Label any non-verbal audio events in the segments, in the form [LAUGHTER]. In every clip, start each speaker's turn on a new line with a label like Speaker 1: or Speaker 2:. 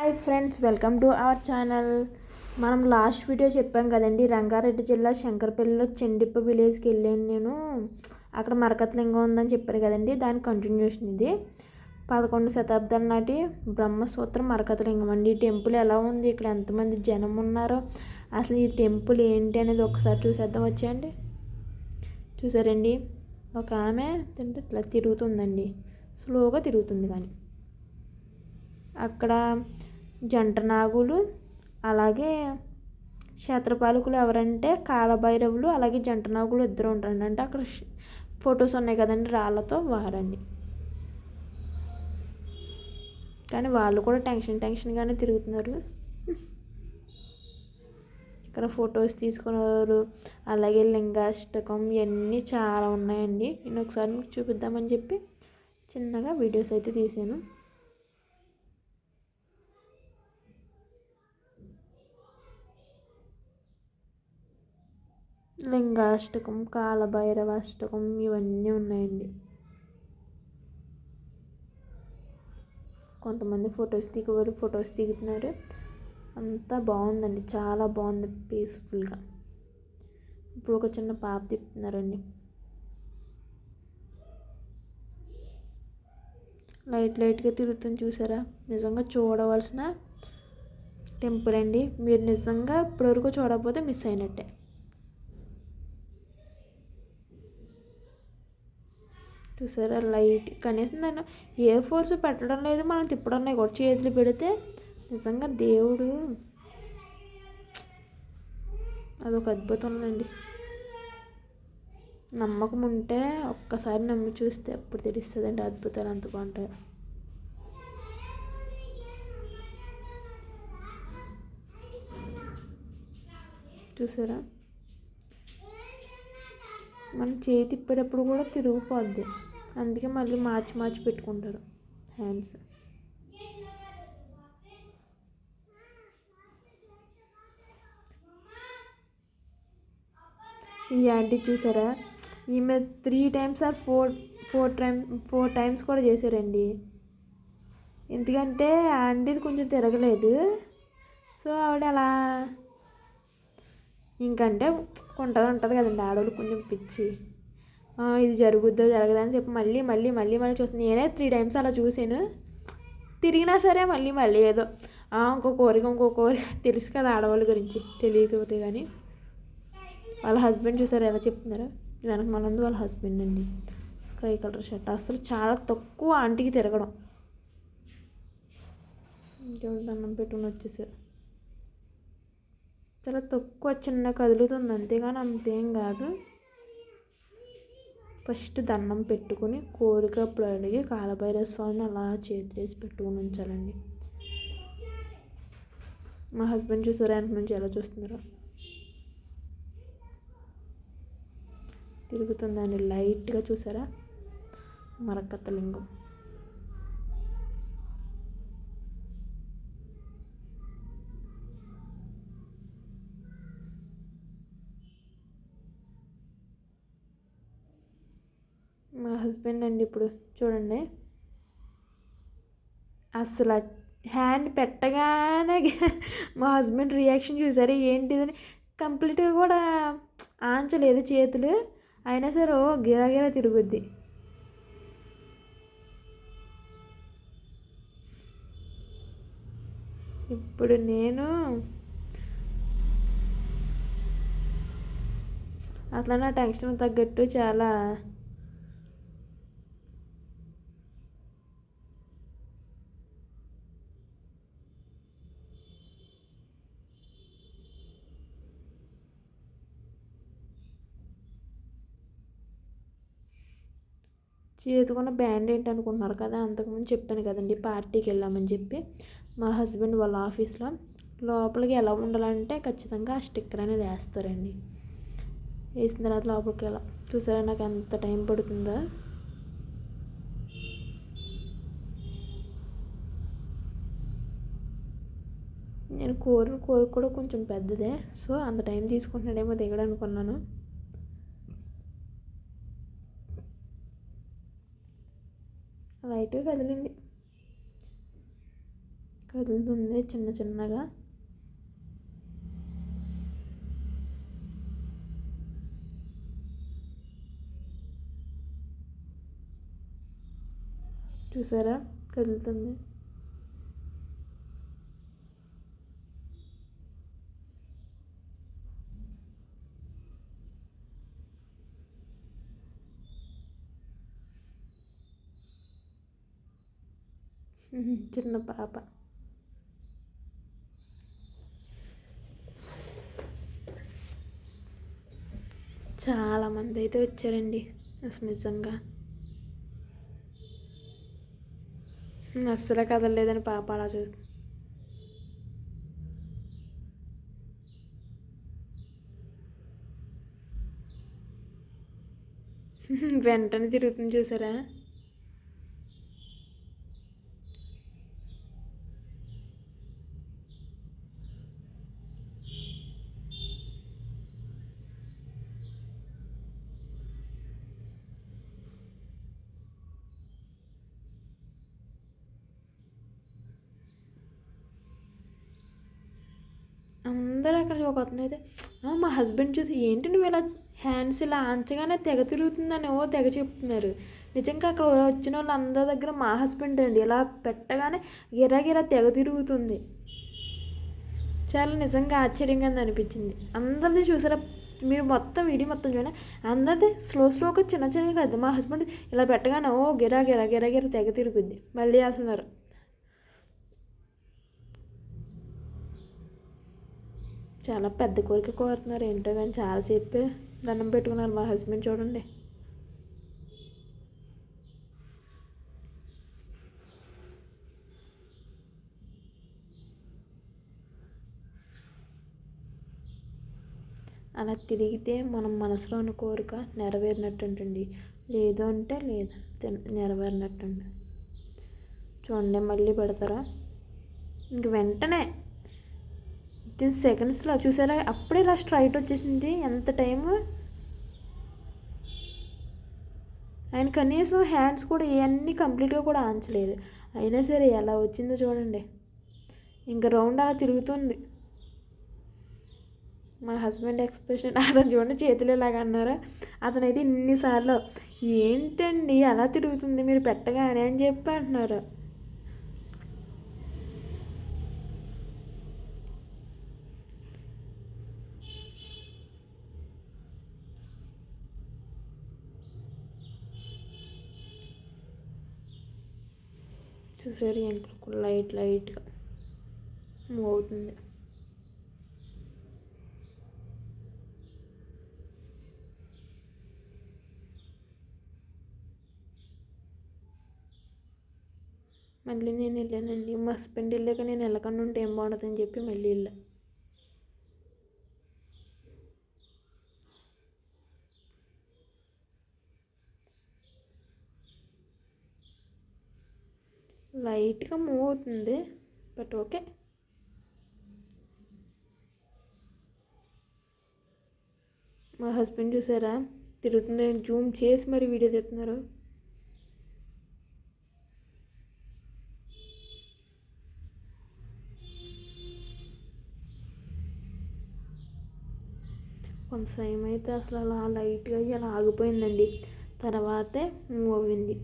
Speaker 1: Hi friends welcome to our channel. మనం last video చెప్పాం కదండి రంగారెడ్డి జిల్లా శంకరపల్లిలో చెండిప్ప విలేజ్కి వెళ్ళాను నేను. అక్కడ మరకతలింగం ఉందని చెప్పారు కదండి దాని కంటిన్యూషన్ ఇది. పదకొండు శతాబ్దాల నాటి బ్రహ్మసూత్రం మరకతలింగం అండి. ఈ టెంపుల్ ఎలా ఉంది ఇక్కడ ఎంతమంది జనం ఉన్నారో అసలు ఈ టెంపుల్ ఏంటి అనేది ఒకసారి చూసేద్దాం వచ్చేయండి. చూసారండి ఒక ఆమె తింటే ఇట్లా తిరుగుతుందండి స్లోగా తిరుగుతుంది కానీ. అక్కడ జంట నాగులు అలాగే క్షేత్రపాలకులు ఎవరంటే కాలభైరవులు అలాగే జంట నాగులు ఇద్దరు ఉంటారండి. అంటే అక్కడ ఫొటోస్ ఉన్నాయి కదండి రాళ్ళతో వారండి. కానీ వాళ్ళు కూడా టెన్షన్ టెన్షన్గానే తిరుగుతున్నారు. ఇక్కడ ఫొటోస్ తీసుకున్నారు. అలాగే లింగాష్టకం ఇవన్నీ చాలా ఉన్నాయండి. నేను ఒకసారి మీకు చూపిద్దామని చెప్పి చిన్నగా వీడియోస్ అయితే తీసాను. లింగాష్టకం కాలభైరవ అష్టకం ఇవన్నీ ఉన్నాయండి. కొంతమంది ఫొటోస్ దిగవారు ఫొటోస్ దిగుతున్నారు. అంతా బాగుందండి. చాలా బాగుంది పీస్ఫుల్గా. ఇప్పుడు ఒక చిన్న పాప తిప్పుతున్నారండి. లైట్ లైట్గా తిరుగుతుంది చూసారా? నిజంగా చూడవలసిన టెంపుల్ అండి. మీరు నిజంగా ఇప్పటివరకు చూడకపోతే మిస్ అయినట్టే. చూసారా లైట్. కనీసం దాన్ని ఏ ఫోర్స్ పెట్టడం లేదు మనం తిప్పడం లేదు కూడా చేతులు పెడితే నిజంగా దేవుడు. అదొక అద్భుతం అండి నమ్మకం ఉంటే ఒక్కసారి నమ్మి చూస్తే అప్పుడు తెలుస్తుందండి అద్భుతాలు అంత బాగుంటాయి. చూసారా? మనం చేతి తిప్పేటప్పుడు కూడా తిరిగిపోద్ది. అందుకే మళ్ళీ మార్చి మార్చి పెట్టుకుంటారు హ్యాండ్స్. ఈ యాంటీ చూసారా? ఈమె three times or four four time four times కూడా చేశారండి. ఎందుకంటే ఆంటీది కొంచెం తిరగలేదు. సో ఆవిడ అలా ఇంకంటే ఉంటుంది ఉంటుంది కదండి. ఆడవాళ్ళు కొంచెం పిచ్చి. ఇది జరుగుద్దో జరగదా అని చెప్పి మళ్ళీ మళ్ళీ మళ్ళీ మళ్ళీ చూస్తుంది నేనే త్రీ టైమ్స్ అలా చూసాను తిరిగినా సరే మళ్ళీ మళ్ళీ ఏదో ఇంకో కోరిక ఇంకో కోరిక. తెలుసు కదా ఆడవాళ్ళ గురించి. తెలియకపోతే కానీ వాళ్ళ హస్బెండ్ చూసారు? ఎలా చెప్తున్నారు? వెనక మనందు వాళ్ళ హస్బెండ్ అండి. స్కై కలర్ షర్ట్ అసలు చాలా తక్కువ ఆంటీకి తిరగడం. ఇంకేమైనా దండం పెట్టుకుని వచ్చేసారు. చాలా తక్కువ చిన్న కదులుతుంది. అంతేగాని అంతేం కాదు. ఫస్ట్ దండం పెట్టుకుని కోరిక అడిగి కాలభైరవ స్వామిని అలా చేసి పెట్టుకుని ఉంచాలండి. మా హస్బెండ్ చూసారా? వెనక నుంచి ఎలా చూస్తున్నారో? తిరుగుతుందండి. లైట్గా చూసారా? మరకత్తలింగం మర్చిపోయింది అండి ఇప్పుడు. చూడండి. అసలు హ్యాండ్ పెట్టగానే [LAUGHS] మా హస్బెండ్ రియాక్షన్ చూసారు. ఏంటిదని కంప్లీట్గా కూడా ఆంచలేదు చేతులు. అయినా సరే ఓ గిరాగిరా తిరుగుద్ది. ఇప్పుడు నేను అట్లా నా టెన్షన్ తగ్గట్టు చాలా చేతుకున్న బ్యాండ్ ఏంటి అనుకుంటున్నారు కదా అంతకుముందు చెప్పాను కదండి పార్టీకి వెళ్ళామని చెప్పి. మా హస్బెండ్ వాళ్ళ ఆఫీస్లో లోపలికి ఎలా ఉండాలంటే ఖచ్చితంగా ఆ స్టిక్కర్ అనేది వేస్తారండి. వేసిన తర్వాత లోపలికి ఎలా చూసారా నాకు ఎంత టైం పడుతుందా. నేను కోరిన కోరిక కూడా కొంచెం పెద్దదే సో అంత టైం తీసుకుంటున్నాడేమో దిగడం అనుకున్నాను. లైట్గా కదిలింది. కదులుతుంది చిన్న చిన్నగా. చూసారా? కదులుతుంది. చిన్న పాప చాలామంది అయితే వచ్చారండి అసలు నిజంగా. అస్సలు కదలలేదని పాప అలా చూస్తుంది [LAUGHS] వెంటనే తిరుగుతుంది చూసారా? అందరూ అక్కడ ఒక అతను అయితే మా హస్బెండ్ చూసి ఏంటి నువ్వు ఇలా హ్యాండ్స్ ఇలా ఆంచగానే తెగ తిరుగుతుందని ఓ తెగ చెప్తున్నారు. నిజంగా అక్కడ వచ్చిన వాళ్ళు అందరి దగ్గర మా హస్బెండ్ అండి. ఇలా పెట్టగానే గిరాగిరా తెగ తిరుగుతుంది. చాలా నిజంగా ఆశ్చర్యంగా అనిపించింది. అందరిది చూసారా? మీరు మొత్తం వీడియో మొత్తం చూడండి. అందరిది స్లో స్లోగా చిన్న చిన్నగా కాదు. మా హస్బెండ్ ఇలా పెట్టగానే ఓ గిరా గిరా గిరా గిరా తెగ తిరుగుద్ది. మళ్ళీ వేస్తున్నారు చాలా పెద్ద కోరిక కోరుతున్నారు. ఏంటో కానీ చాలాసేపు దండం పెట్టుకున్నారు మా హస్బెండ్ చూడండి. అలా తిరిగితే మనం మనసులోని కోరిక నెరవేరినట్టు ఉంటుంది లేదు అంటే లేదు నెరవేరినట్టు చూడండి మళ్ళీ పెడతారా? ఇంక వెంటనే వితిన్ సెకండ్స్లో చూసారా? అప్పుడే ఇలా స్ట్రైట్ వచ్చేసింది. ఎంత టైం ఆయన కనీసం హ్యాండ్స్ కూడా ఇవన్నీ కంప్లీట్గా కూడా ఆంచలేదు అయినా సరే ఎలా వచ్చిందో చూడండి. ఇంకా రౌండ్ అలా తిరుగుతుంది. మా హస్బెండ్ ఎక్స్ప్రెషన్ అతను చూడండి చేతులు ఇలాగ అన్నారా? అతనైతే ఇన్నిసార్లు ఏంటండి అలా తిరుగుతుంది? మీరు పెట్టగానే అని చెప్పి అంటున్నారు. చూసారు ఎంట్రుకు లైట్ లైట్గా మూవ్ అవుతుంది. మళ్ళీ నేను వెళ్ళానండి. మా హస్బెండ్ వెళ్ళాక నేను వెళ్ళకుండా ఉంటే ఏం బాగుంటుందని చెప్పి మళ్ళీ వెళ్ళాను లైట్గా మూవ్ అవుతుంది. But okay. మా హస్బెండ్ చూసారా? తిరుగుతుంది జూమ్ చేసి మరి వీడియో తీస్తున్నారు. కొంత సమయం అయితే అసలు అలా లైట్గా ఇలా ఆగిపోయిందండి. తర్వాతే మూవ్ అయింది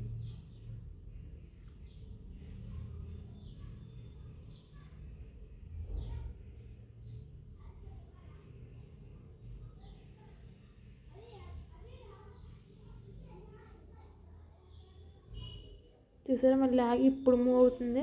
Speaker 1: చూసారా? మళ్ళీ ఆగి ఇప్పుడు మూవ్ అవుతుంది.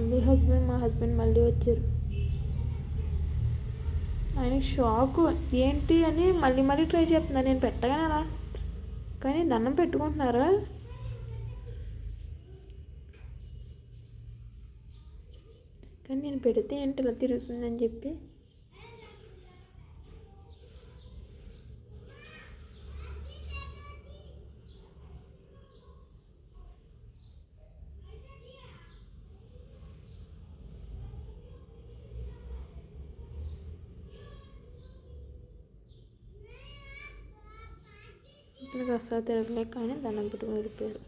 Speaker 1: మళ్ళీ హస్బెండ్ మా హస్బెండ్ మళ్ళీ వచ్చారు. ఆయనకి షాక్ ఏంటి అని మళ్ళీ మళ్ళీ ట్రై చేస్తున్నా. నేను పెట్టగానే అలా. కానీ దండం పెట్టుకుంటున్నారా? కానీ నేను పెడితే ఏంటి ఇలా తిరుగుతుందని చెప్పి అతనికి అస్సలు తిరగలేక కానీ దండం పెట్టుకుని వెళ్ళిపోయాడు.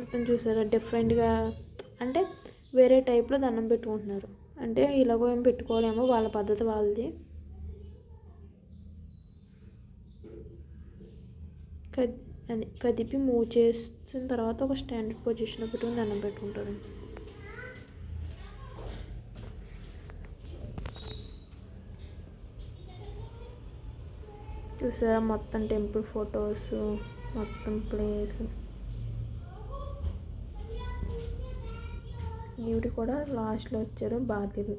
Speaker 1: అతను చూసారా? డిఫరెంట్గా అంటే వేరే టైప్లో దండం పెట్టుకుంటున్నారు. అంటే ఇలాగో ఏం పెట్టుకోలేమో వాళ్ళ పద్ధతి వాళ్ళది. కది అది కదిపి మూవ్ చేసిన తర్వాత ఒక స్టాండర్డ్ పొజిషన్లో పెట్టుకుని దండం పెట్టుకుంటారండి చూసారా? మొత్తం టెంపుల్ ఫొటోస్ మొత్తం ప్లేస్. ఈవిడ కూడా లాస్ట్లో వచ్చారు బాధ్యులు.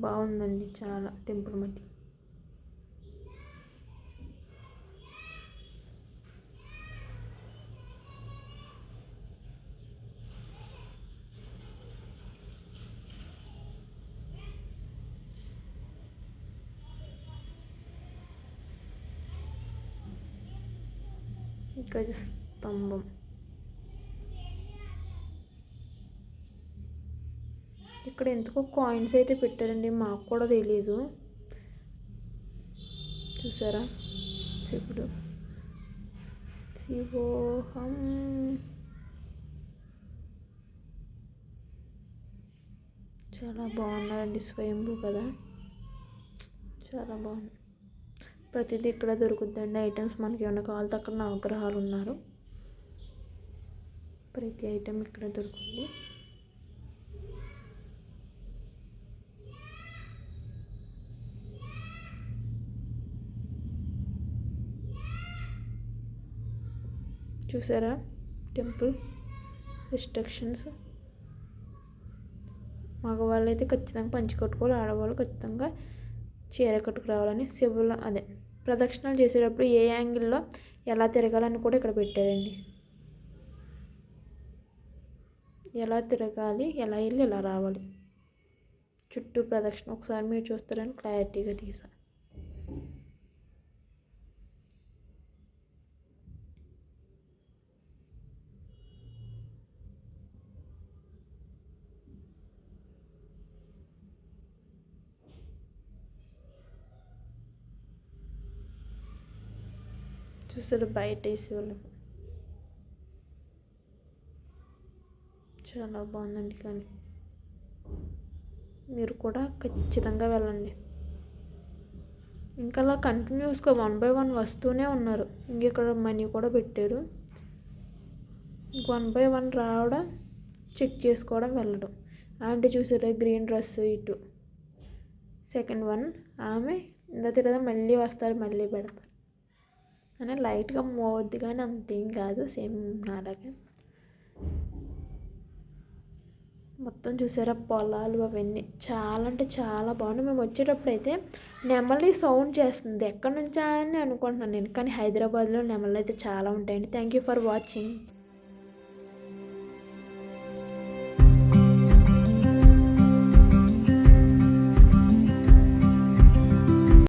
Speaker 1: బాగుందండి చాలా టెంపుల్ మట్టి. గజ స్తంభం ఇక్కడ ఎందుకో కాయిన్స్ అయితే పెట్టారండి మాకు కూడా తెలీదు. చూసారా? శివుడు శివోహం చాలా బాగున్నారండి స్వయంభూ కదా? చాలా బాగుంది. ప్రతిదీ ఇక్కడ దొరుకుతుందండి ఐటమ్స్ మనకి ఏమైనా కావాలితే అక్కడ నవగ్రహాలు ఉన్నారు ప్రతి ఐటెం ఇక్కడ దొరుకుతుంది. చూసారా? Temple restrictions. మగవాళ్ళు అయితే ఖచ్చితంగా పంచి కట్టుకోవాలి ఆడవాళ్ళు ఖచ్చితంగా చీర కట్టుకురావాలని శివుల అదే ప్రదక్షిణలు చేసేటప్పుడు ఏ యాంగిల్లో ఎలా తిరగాలని కూడా ఇక్కడ పెట్టారండి. ఎలా తిరగాలి ఎలా వెళ్ళి ఎలా రావాలి. చుట్టూ ప్రదక్షిణ. ఒకసారి మీరు చూస్తారని క్లారిటీగా తీసాను చూసారు బయట వేసేవాళ్ళు. చాలా బాగుందండి కానీ. మీరు కూడా ఖచ్చితంగా వెళ్ళండి. ఇంకా అలా కంటిన్యూస్గా వన్ బై వన్ వస్తూనే ఉన్నారు. ఇంక ఇక్కడ మనీ కూడా పెట్టారు. వన్ బై వన్ రావడం చెక్ చేసుకోవడం వెళ్ళడం. ఆంటీ చూసారా గ్రీన్ డ్రెస్ ఇటు. సెకండ్ వన్ ఆమె ఇంత తిరగదా మళ్ళీ వస్తారు మళ్ళీ పెడతారు. అని లైట్గా మోద్ది కానీ అంతేం కాదు సేమ్ నాలాగే. మొత్తం చూసారా? పొలాలు అవన్నీ చాలా అంటే చాలా బాగున్నాయి. మేము వచ్చేటప్పుడు అయితే నెమలి సౌండ్ చేస్తుంది. ఎక్కడి నుంచా అని అనుకుంటున్నాను నేను కానీ హైదరాబాద్లో నెమళ్ళు అయితే చాలా ఉంటాయండి. Thank you for watching.